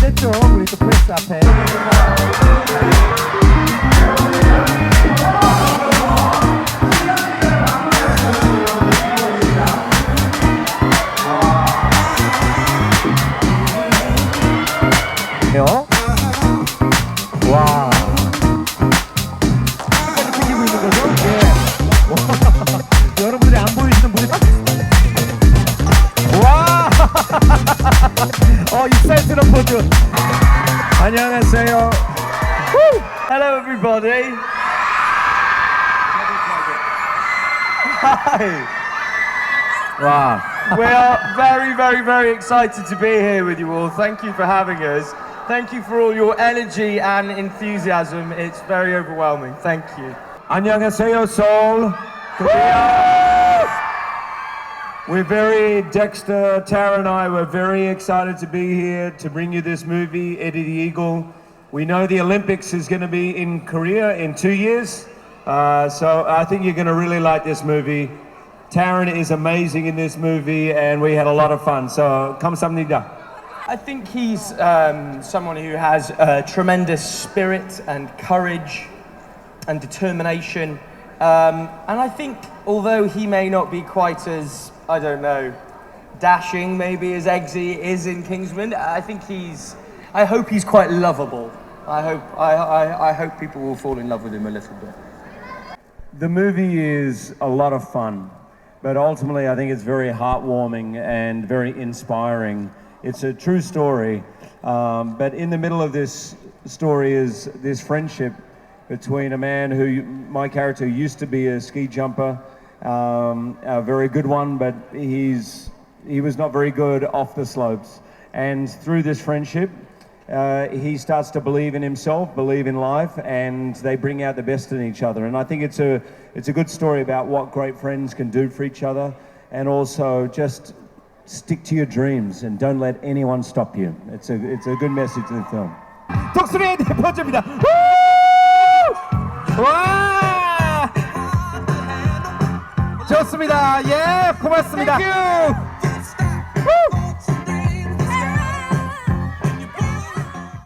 반대쪽 우리 또 프레스 앞에. 요 어, 익사이트로 포즈. 안녕하세요. Woo! Hello, everybody. Hi. Wow. we are very, very, very excited to be here with you all. Thank you for having us. Thank you for all your energy and enthusiasm. It's very overwhelming. Thank you. 안녕하세요, Seoul. We're very, Dexter, Tara, and I were very excited to be here to bring you this movie, Eddie the Eagle. We know the Olympics is going to be in Korea in two years, uh, so I think you're going to really like this movie. Taryn is amazing in this movie, and we had a lot of fun. So, come samnida. I think he's um, someone who has tremendous spirit and courage and determination. Um, and I think, although he may not be quite as I don't know, dashing maybe as Eggsy is in Kingsman, I think he's, I hope he's quite lovable. I hope, I, I, I hope people will fall in love with him a little bit. The movie is a lot of fun, but ultimately, I think it's very heartwarming and very inspiring. It's a true story, um, but in the middle of this story is this friendship between a man who, my character, used to be a ski jumper, um, a very good one, but he's he was not very good off the slopes. And through this friendship, uh, he starts to believe in himself, believe in life, and they bring out the best in each other. And I think it's a it's a good story about what great friends can do for each other, and also just stick to your dreams and don't let anyone stop you. It's a it's a good message in the film. 독수리의 네 번째입니다. 우! 와! 좋습니다. 예, 고맙습니다. 우!